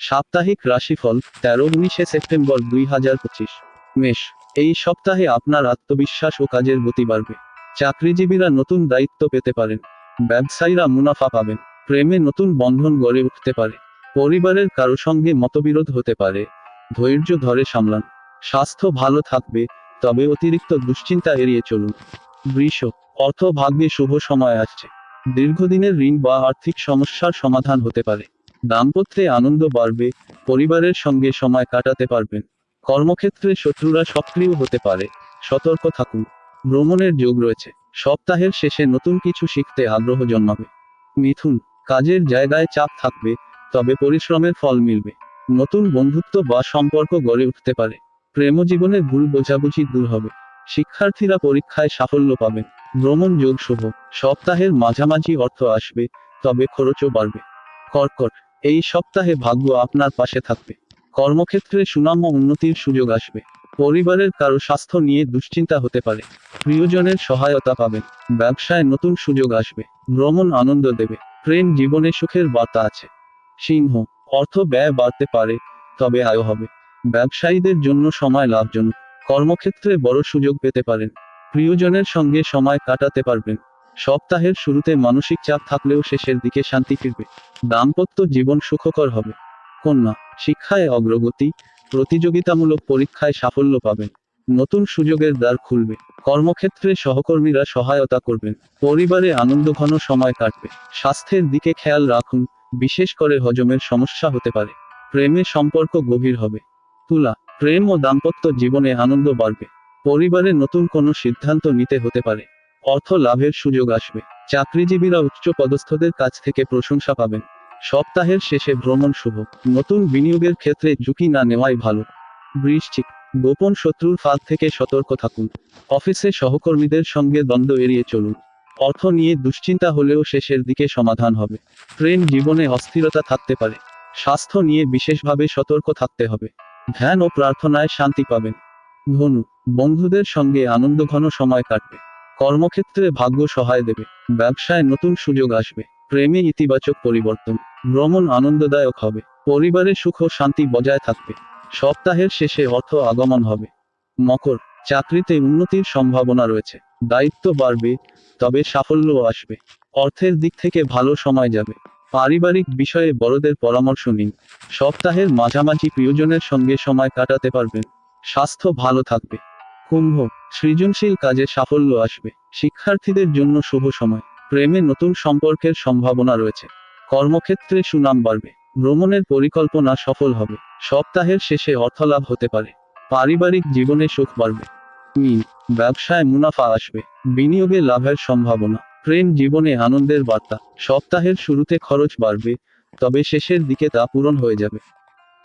সাপ্তাহিক রাশিফল তেরো উনিশে সেপ্টেম্বর দুই হাজার পঁচিশ। মেষ, এই সপ্তাহে আপনার আত্মবিশ্বাস ও কাজের গতি বাড়বে। চাকরিজীবীরা নতুন দায়িত্ব পেতে পারেন। ব্যবসায়ীরা মুনাফা পাবেন। প্রেমে নতুন বন্ধন গড়ে উঠতে পারে। পরিবারের কারও সঙ্গে মতবিরোধ হতে পারে। ধৈর্য ধরে সামলান। স্বাস্থ্য ভালো থাকবে, তবে অতিরিক্ত দুশ্চিন্তা এড়িয়ে চলুন। বৃষ অর্থ ভাগ্যে শুভ সময় আসছে। দীর্ঘদিনের ঋণ বা আর্থিক সমস্যার সমাধান হতে পারে। দাম্পত্যে আনন্দ বাড়বে, পরিবারের সঙ্গে সময় কাটাতে পারবেন। কর্মক্ষেত্রে শত্রুরা সক্রিয় হতে পারে, সতর্ক থাকুন। ভ্রমণের যোগ রয়েছে। সপ্তাহের শেষে নতুন কিছু শিখতে আগ্রহ জন্মাবে। মিথুন, কাজের জায়গায় চাপ থাকবে, তবে পরিশ্রমের ফল মিলবে। নতুন বন্ধুত্ব বা সম্পর্ক গড়ে উঠতে পারে। প্রেমজীবনে ভুল বোঝাবুঝি দূর হবে। শিক্ষার্থীরা পরীক্ষায় সাফল্য পাবেন। ভ্রমণ যোগ শুভ। সপ্তাহের মাঝামাঝি অর্থ আসবে, তবে খরচও বাড়বে। কর্কট এই সপ্তাহে ভাগ্য আপনার পাশে থাকবে। কর্মক্ষেত্রে সুনাম ও উন্নতির সুযোগ আসবে। পরিবারের কারও স্বাস্থ্য নিয়ে দুশ্চিন্তা হতে পারে। প্রিয়জনের সহায়তা পাবেন। ব্যবসায় নতুন সুযোগ আসবে। ভ্রমণ আনন্দ দেবে। প্রেম জীবনে সুখের বার্তা আছে। সিংহ, অর্থ ব্যয় বাড়তে পারে, তবে আয় হবে। ব্যবসায়ীদের জন্য সময় লাভজনক। কর্মক্ষেত্রে বড় সুযোগ পেতে পারেন। প্রিয়জনের সঙ্গে সময় কাটাতে পারবেন। সপ্তাহের শুরুতে মানসিক চাপ থাকলেও শেষের দিকে শান্তি ফিরবে। দাম্পত্য জীবন সুখকর হবে। কন্যা, শিক্ষায় অগ্রগতি, প্রতিযোগিতামূলক পরীক্ষায় সাফল্য পাবেন। নতুন সুযোগের দ্বার খুলবে। কর্মক্ষেত্রে সহকর্মীরা সহায়তা করবেন। পরিবারে আনন্দঘন সময় কাটবে। স্বাস্থ্যের দিকে খেয়াল রাখুন, বিশেষ করে হজমের সমস্যা হতে পারে। প্রেমে সম্পর্ক গভীর হবে। তুলা, প্রেম ও দাম্পত্য জীবনে আনন্দ বাড়বে। পরিবারে নতুন কোনো সিদ্ধান্ত নিতে হতে পারে। অর্থ লাভের সুযোগ আসবে। চাকরিজীবীরা উচ্চ পদস্থদের কাছ থেকে প্রশংসা পাবেন। সপ্তাহের শেষে ভ্রমণ শুভ। নতুন বিনিয়োগের ক্ষেত্রে ঝুঁকি না নেওয়াই ভালো। বৃশ্চিক। গোপন শত্রুর ফাঁদ থেকে সতর্ক থাকুন। অফিসে সহকর্মীদের সঙ্গে দ্বন্দ্ব এড়িয়ে চলুন। অর্থ নিয়ে দুশ্চিন্তা হলেও শেষের দিকে সমাধান হবে। প্রেম জীবনে অস্থিরতা থাকতে পারে। স্বাস্থ্য নিয়ে বিশেষভাবে সতর্ক থাকতে হবে। ধ্যান ও প্রার্থনায় শান্তি পাবেন। ধনু। বন্ধুদের সঙ্গে আনন্দঘন সময় কাটবে। কর্মক্ষেত্রে ভাগ্য সহায় দেবে। ব্যবসায় নতুন সুযোগ আসবে। প্রেমে ইতিবাচক পরিবর্তন। ভ্রমণ আনন্দদায়ক হবে। পরিবারে সুখ ও শান্তি বজায় থাকবে। সপ্তাহের শেষে অর্থ আগমন হবে। মকর। চাকরিতে উন্নতির সম্ভাবনা রয়েছে। দায়িত্ব বাড়বে, তবে সাফল্যও আসবে। অর্থের দিক থেকে ভালো সময় যাবে। পারিবারিক বিষয়ে বড়দের পরামর্শ নিন। সপ্তাহের মাঝামাঝি প্রিয়জনের সঙ্গে সময় কাটাতে পারবেন। স্বাস্থ্য ভালো থাকবে। কুম্ভ, সৃজনশীল কাজে সাফল্য আসবে। শিক্ষার্থীদের জন্য শুভ সময়। প্রেমে নতুন সম্পর্কের সম্ভাবনা রয়েছে। কর্মক্ষেত্রে সুনাম বাড়বে। ভ্রমণের পরিকল্পনা সফল হবে। সপ্তাহের শেষে অর্থলাভ হতে পারে। পারিবারিক জীবনে সুখ বাড়বে। মিন ব্যবসায় মুনাফা আসবে। বিনিয়োগে লাভের সম্ভাবনা। প্রেম জীবনে আনন্দের বার্তা। সপ্তাহের শুরুতে খরচ বাড়বে, তবে শেষের দিকে তা পূরণ হয়ে যাবে।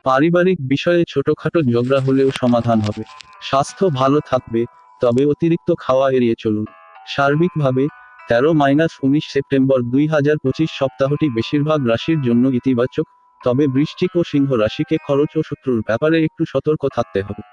পারিবারিক বিষয়ে ছোটখাটো ঝগড়া হলেও সমাধান হবে। স্বাস্থ্য ভালো থাকবে, তবে অতিরিক্ত খাওয়া এড়িয়ে চলুন। সার্বিকভাবে, তেরো মাইনাস উনিশ সেপ্টেম্বর দুই হাজার পঁচিশ সপ্তাহটি বেশিরভাগ রাশির জন্য ইতিবাচক, তবে বৃশ্চিক ও সিংহ রাশিকে খরচ ও শত্রুর ব্যাপারে একটু সতর্ক থাকতে হবে।